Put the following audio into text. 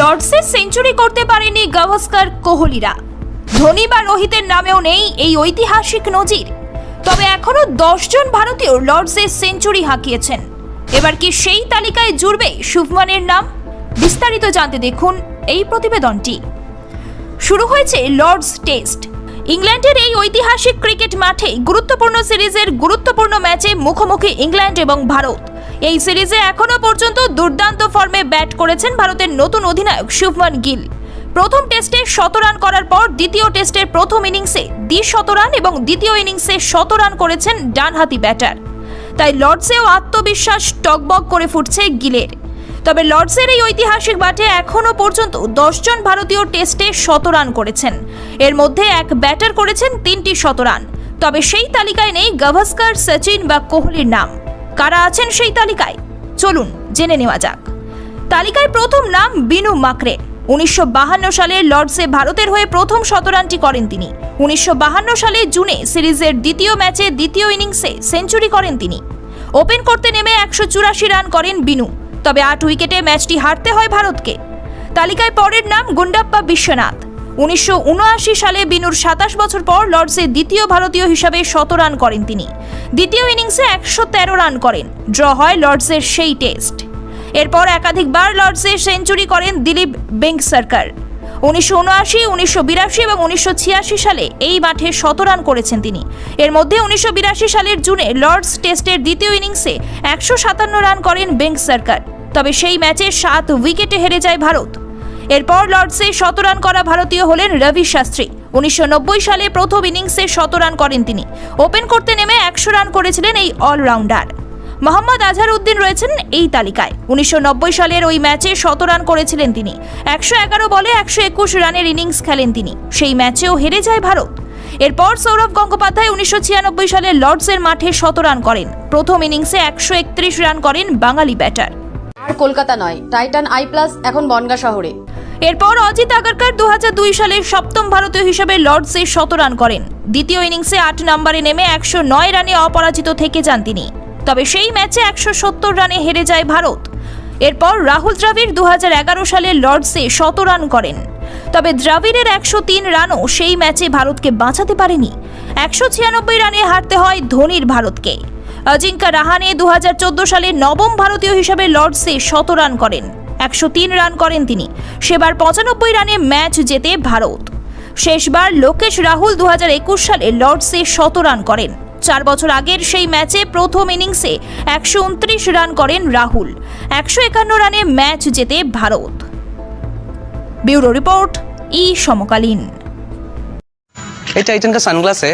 লর্ডসে century করতে পারেনি গাভাস্কার কোহলিরা। ধোনি বা রোহিতের নামেও নেই এই ঐতিহাসিক নজির। তবে এখনও দশজন ভারতীয় লর্ডসে সেঞ্চুরি হাঁকিয়েছেন। এবার কি সেই তালিকায় জুড়বে শুভমানের নাম? বিস্তারিত জানতে দেখুন এই প্রতিবেদনটি। শুরু হয়েছে লর্ডস টেস্ট। ইংল্যান্ডের এই ঐতিহাসিক ক্রিকেট মাঠে গুরুত্বপূর্ণ সিরিজের গুরুত্বপূর্ণ ম্যাচে মুখোমুখি ইংল্যান্ড এবং ভারত। এই সিরিজে এখনও পর্যন্ত দুর্দান্ত ফর্মে ব্যাট করেছেন ভারতের নতুন অধিনায়ক শুভমান গিল। প্রথম টেস্টে শত রান করার পর দ্বিতীয় টেস্টের প্রথম ইনিংসে দ্বি শত রান এবং দ্বিতীয় ইনিংসে শত রান করেছেন ডানহাতি ব্যাটার। তাই লর্ডসেও আত্মবিশ্বাস টকবক করে ফুটছে গিলের। তবে লর্ডসের এই ঐতিহাসিক মাঠে এখনও পর্যন্ত দশজন ভারতীয় টেস্টে শত রান করেছেন। এর মধ্যে এক ব্যাটার করেছেন তিনটি শত রান। তবে সেই তালিকায় নেই গাভাস্কার, সচিন বা কোহলির নাম। কারা আছেন সেই তালিকায়? চলুন জেনে নেওয়া যাক। তালিকায় প্রথম নাম বিনু মাকরে উনিশশো সালে লর্ডসে ভারতের হয়ে প্রথম শতরানটি করেন তিনি। উনিশশো সালে জুনে সিরিজের দ্বিতীয় ম্যাচে দ্বিতীয় ইনিংসে সেঞ্চুরি করেন তিনি। ওপেন করতে নেমে একশো চুরাশি রান করেন বিনু। তবে আট উইকেটে ম্যাচটি হারতে হয় ভারতকে। তালিকায় পরের নাম গুন্ডাপ্পা বিশ্বনাথ। উনিশশো উনআশি সালে বিনুর সাতাশ বছর পর লর্ডসে দ্বিতীয় ভারতীয় হিসাবে শত রান করেন তিনি। দ্বিতীয় ইনিংসে একশো তেরো রান করেন। ড্র হয় লর্ডসের সেই টেস্ট। এরপর একাধিকবার লর্ডসে সেঞ্চুরি করেন দিলীপ বেঙ্ক সরকার উনিশশো উনআশি, উনিশশো বিরাশি এবং উনিশশো ছিয়াশি সালে এই মাঠে শত রান করেছেন তিনি। এর মধ্যে উনিশশো বিরাশি সালের জুনে লর্ডস টেস্টের দ্বিতীয় ইনিংসে একশো সাতান্ন রান করেন বেঙ্ক সরকার তবে সেই ম্যাচে সাত উইকেটে হেরে যায় ভারত। এরপর লর্ডসে শত রান করা ভারতীয় হলেন রবি শাস্ত্রী। উনিশশো নব্বই সালে প্রথম ইনিংসে শত রান করেন তিনি। ওপেন করতে নেমে একশো রান করেছিলেন এই অলরাউন্ডার। মোহাম্মদ আজহার উদ্দিন রয়েছেন এই তালিকায়। উনিশশো নব্বই সালের ওই ম্যাচে শত রান করেছিলেন তিনি। একশো এগারো বলে একশো একুশ রানের ইনিংস খেলেন তিনি। সেই ম্যাচেও হেরে যায় ভারত। এরপর সৌরভ গঙ্গোপাধ্যায় উনিশশো ছিয়ানব্বই সালে লর্ডসের মাঠে শত রান করেন। প্রথম ইনিংসে একশো একত্রিশ রান করেন বাঙালি ব্যাটার। আর কলকাতা নয়, টাইটান আই প্লাস এখন বনগা শহরে। এরপর অজিত আগারকার দু সালে সপ্তম ভারতীয় হিসেবে লর্ডসে শত রান করেন। দ্বিতীয় ইনিংসে আট নম্বরে নেমে একশো নয় রানে অপরাজিত থেকে যান তিনি। তবে সেই ম্যাচে একশো সত্তর রানে হেরে যায় ভারত। এরপর রাহুল দ্রাবিড় দু সালে লর্ডসে শত রান করেন। তবে দ্রাবিড়ের একশো তিন রানও সেই ম্যাচে ভারতকে বাঁচাতে পারেনি। একশো ছিয়ানব্বই রানে হারতে হয় ধোনির ভারতকে। অজিঙ্কা রাহানে দু হাজার চোদ্দ সালে নবম ভারতীয় হিসাবে লর্ডসে শত রান করেন। একশো তিন রান করেন তিনি সেবার পঁচানব্বই রানে ম্যাচ জেতে ভারত শেষবার লোকেশ রাহুল দু সালে লর্ডসে শত রান করেন চার বছর আগের সেই ম্যাচে প্রথম ইনিংসে একশো উনত্রিশ রান করেন রাহুল একশো একান্ন রানে ম্যাচ জেতে ভারত ব্যুরো রিপোর্ট ই সমকালীন ये टाइटन का सनग्लास है